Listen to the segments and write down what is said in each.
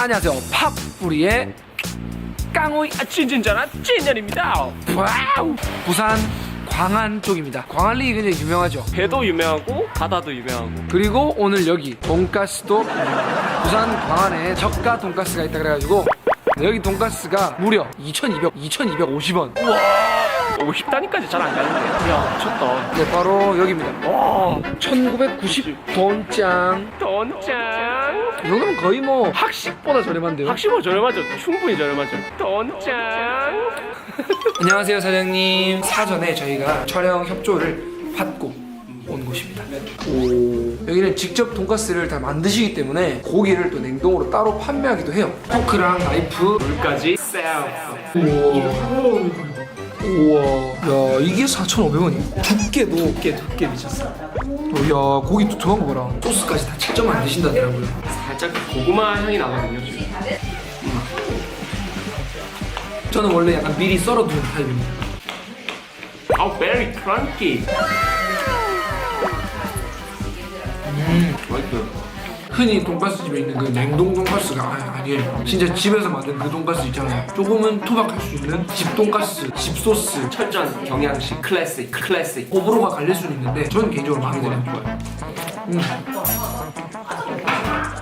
안녕하세요. 팝뿌리의 깡오이 아, 진진전화 진년입니다. 와우! 부산 광안 쪽입니다. 광안리 굉장히 유명하죠? 배도 유명하고 바다도 유명하고. 그리고 오늘 여기 돈가스도 부산 광안에 저가 돈가스가 있다 그래가지고 여기 돈가스가 무려 2,200, 2,250원 50단위까지 잘 안 가는데. 야 미쳤다. 네 바로 여기입니다. 와1990 돈짱 돈짱 이 정도면 거의 뭐 학식보다 저렴한데요? 확실히 저렴하죠. 충분히 저렴하죠. 돈짱 안녕하세요 사장님. 사전에 저희가 촬영 협조를 받고 온 곳입니다. 여기는 직접 돈가스를 다 만드시기 때문에 고기를 또 냉동으로 따로 판매하기도 해요. 포크랑 나이프. 물까지. 우와 우와 야 이게 4,500원이야? 두께도 두께 두께 미쳤어. 야 고기 두툼한 거 봐라. 소스까지 다 직접 만드신다더라고요. 살짝 고구마 향이 나거든요 지금. 저는 원래 약간 미리 썰어두는 타입입니다. 아우 베리 크런키 맛있어요 흔히 돈가스 집에 있는 그 냉동 돈가스가 아, 아니에요. 진짜 집에서 만든 그 돈가스 있잖아요. 조금은 투박할 수 있는 집 돈가스, 집 소스, 철저한 경양식 클래식 클래식 호불호가 갈릴 수는 있는데 저는 개인적으로 마음에 드는 좋아요.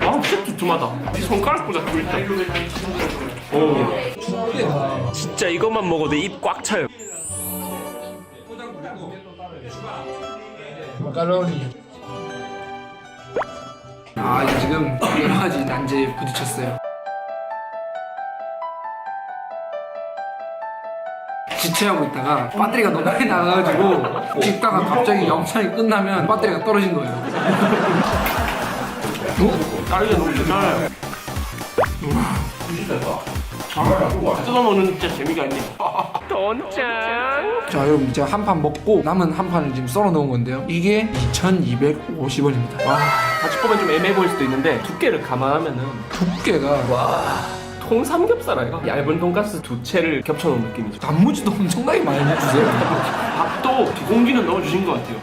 와 진짜 두툼하다 이 손가락보다 굵다 오 진짜 이것만 먹어도 입 꽉 차요 마카로니. 아 지금 여러 가지 난제에 부딪혔어요. 지체하고 있다가 배터리가 너무 많이 나가가지고 찍다가 갑자기 영상이 끝나면 배터리가 떨어진 거예요. 딸기가 너무 괜찮아요 뜯어 먹는 진짜 재미가 있네. 돈짱 자 여러분 제가 한 판 먹고 남은 한 판을 지금 썰어 놓은 건데요. 이게 2,250원입니다. 와. 같이 보면 좀 애매해 보일 수도 있는데 두께를 감안하면은 두께가 통삼겹살 아이가? 얇은 돈가스 두 채를 겹쳐놓은 느낌이죠. 단무지도 엄청나게 많이 넣어주세요. 밥도 두 공기는 넣어주신 것 같아요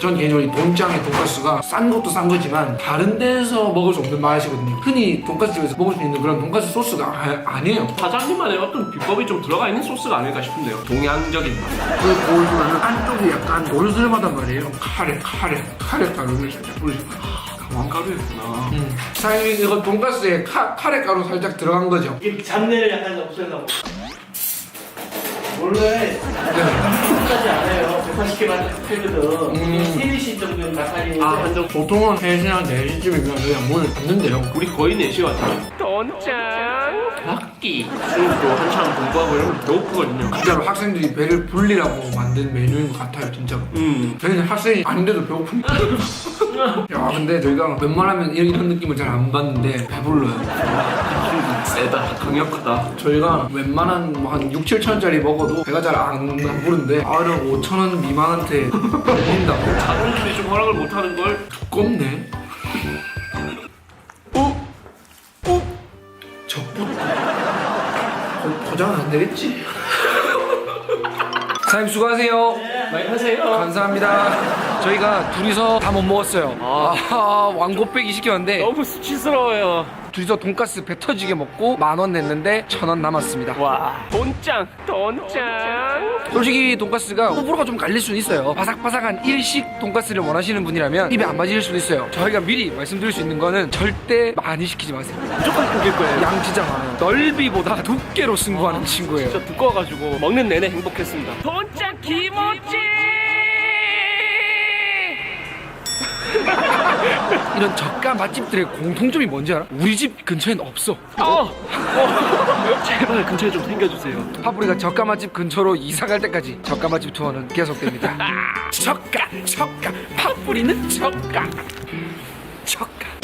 전 개인적으로 이 돈장의 돈가스가 싼 것도 싼 거지만 다른 데서 먹을 수 없는 맛이거든요. 흔히 돈가스 집에서 먹을 수 있는 그런 돈가스 소스가 아, 니에요. 사장님만의 어떤 비법이 좀 들어가 있는 소스가 아닐까 싶은데요. 동양적인 맛. 그 보여주면 안쪽이 약간 고르스름하단 말이에요. 카레 카레 카레 가루를 살짝 뿌리고 왕가루였구나. 음. 사장님 이거 돈가스에 카, 카레 가루 살짝 들어간 거죠? 이게 잡내를 약간 없애려고. 원래 네. 까지 안 해요 180개만 되거든 음. 3, 4시 정도는 나가니 아 한정 보통은 3시나 4시쯤이면 그냥 문을 닫는데요. 우리 거의 4시 왔죠 돈짱 학기. 수업도 한참 공부하고 이러면 배고프거든요. 진짜로 학생들이 배를 불리라고 만든 메뉴인 것 같아요 진짜로. 음. 저희는 학생이 아닌데도 배고픈 야 근데 저희가 웬만하면 이런, 이런 느낌을 잘 안 받는데 배불러요. 세다. 강력하다. 저희가 웬만한 뭐 한 6, 7천 원짜리 먹어도 배가 잘 안 부르는데 아 이런 5천 원 미만한테 걸린다고? 자존심이 좀 허락을 못하는 걸? 두껍네. 어? 어? 적부 거- 포장은 안 되겠지? 사장님 수고하세요. 많이 하세요. 감사합니다. 저희가 둘이서 다 못 먹었어요. 아. 아, 왕곱빼기 시켰는데 너무 수치스러워요 둘이서 돈가스 배 터지게 먹고 만 원 냈는데 천 원 남았습니다. 와 돈짱 돈짱 솔직히 돈가스가 호불호가 좀 갈릴 수는 있어요. 바삭바삭한 일식 돈가스를 원하시는 분이라면 입에 안 맞을 수도 있어요. 저희가 미리 말씀드릴 수 있는 거는 절대 많이 시키지 마세요. 무조건 고길 거예요 양 진짜 많아요. 넓이보다 두께로 승부하는 친구예요. 진짜 두꺼워가지고 먹는 내내 행복했습니다 돈짱 기모 이런 저가 맛집들의 공통점이 뭔지 알아? 우리 집 근처엔 없어. 어! 어! 제발 근처에 좀 생겨주세요 파브리가 저가 맛집 근처로 이사 갈 때까지 저가 맛집 투어는 계속됩니다. 저가, 저가, 파브리는 저가, 저가.